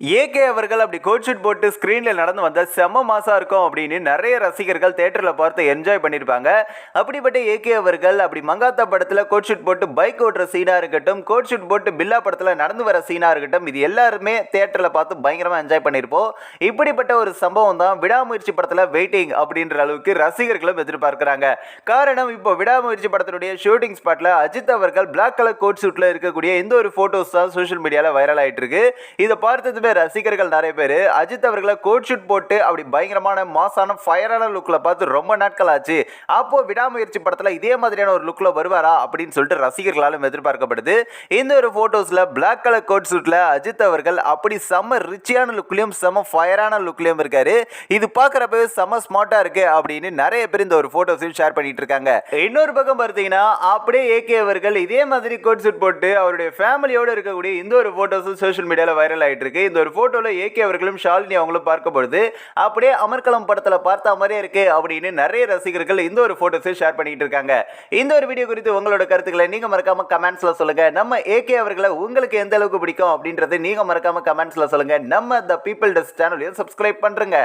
AK அவர்கள் அப்படி coat suit போட்டு ஸ்க்ரீனில் நடந்து வந்தால் செம்ம மாசா இருக்கும் அப்படின்னு நிறைய ரசிகர்கள் தேட்டரில் பார்த்து என்ஜாய் பண்ணியிருப்பாங்க அப்படிப்பட்ட ஏகே அவர்கள் அப்படி மங்காத்தா படத்தில் கோட் ஷூட் போட்டு பைக் ஓட்டுற சீனா இருக்கட்டும் கோட் ஷூட் போட்டு பில்லா படத்தில் நடந்து வர சீனாக இருக்கட்டும் இது எல்லாருமே தேட்டரில் பார்த்து பயங்கரமாக என்ஜாய் பண்ணியிருப்போம் இப்படிப்பட்ட ஒரு சம்பவம் தான் விடாமுயற்சி படத்தில் வெயிட்டிங் அப்படின்ற அளவுக்கு ரசிகர்களும் எதிர்பார்க்குறாங்க. காரணம் இப்போ விடாமுயற்சி படத்தினுடைய ஷூட்டிங் ஸ்பாட்டில் அஜித் அவர்கள் பிளாக் கலர் கோட் ஷூட்டில் இருக்கக்கூடிய இந்த ஒரு ஃபோட்டோஸ் தான் சோஷியல் மீடியாவில் வைரல் ஆகிட்டு இருக்கு. இதை பார்த்ததுமே ரசிகர்கள் நிறைய பேர் அஜித் அவர்களை கோட் ஷூட் போட்டு அப்படி பயங்கரமான மாசான ஃபயரான லுக்கில் பார்த்து ரொம்ப நாட்கள் ஆச்சு அப்போ விடாமுயற்சி படத்துல இதே மாதிரியான ஒரு லுக்கில் வருவாரா அப்படின்னு சொல்லிட்டு ரசிகர்களாலும் எதிர்பார்க்கப்படுது. இந்த ஒரு ஃபோட்டோஸில் பிளாக் கலர் கோட் ஷூட்டில் அஜித் அவர்கள் அப்படி செம்ம ரிச்சியான லுக்லயும் செம்ம ஃபயரான லுக்லயும் இருக்காரு. இது பார்க்குறப்பவே செம்ம ஸ்மார்ட்டாக இருக்கு அப்படின்னு நிறைய பேர் இந்த ஒரு ஃபோட்டோஸையும் ஷேர் பண்ணிட்டு இருக்காங்க. இன்னொரு பக்கம் பார்த்தீங்கன்னா அப்படியே ஏகே அவர்கள் இதே மாதிரி கோட் ஷூட் போட்டு அவருடைய ஃபேமிலியோட இருக்கக்கூடிய இந்த ஒரு ஃபோட்டோஸும் சோஷியல் மீடியாவில் வைரல் ஆகிட்டு இருக்கு. இந்த ஒரு ஃபோட்டோவில் ஏகே அவர்களும் ஷாலினி அவங்களும் பார்க்கப்படுது அப்படியே அமர்கலம் படத்தில் பார்த்த மாதிரியே இருக்கு அப்படின்னு நிறைய ரசிகர்கள் இந்த ஒரு ஃபோட்டோஸை ஷேர் பண்ணிட்டு இருக்காங்க. இந்த ஒரு வீடியோ குறித்து உங்களோட கருத்துக்களை நீங்கள் மறக்காமல் கமெண்ட்ஸில் சொல்லுங்கள் நம்ம ஏகே அவர்களை உங்களுக்கு எந்த அளவுக்கு பிடிக்கும் அப்படின்றத நீங்க மறக்காமல் கமெண்ட்ஸில் சொல்லுங்கள் நம்ம த பீப்புள் டஸ் சேனலையும் சப்ஸ்கிரைப் பண்றேங்க.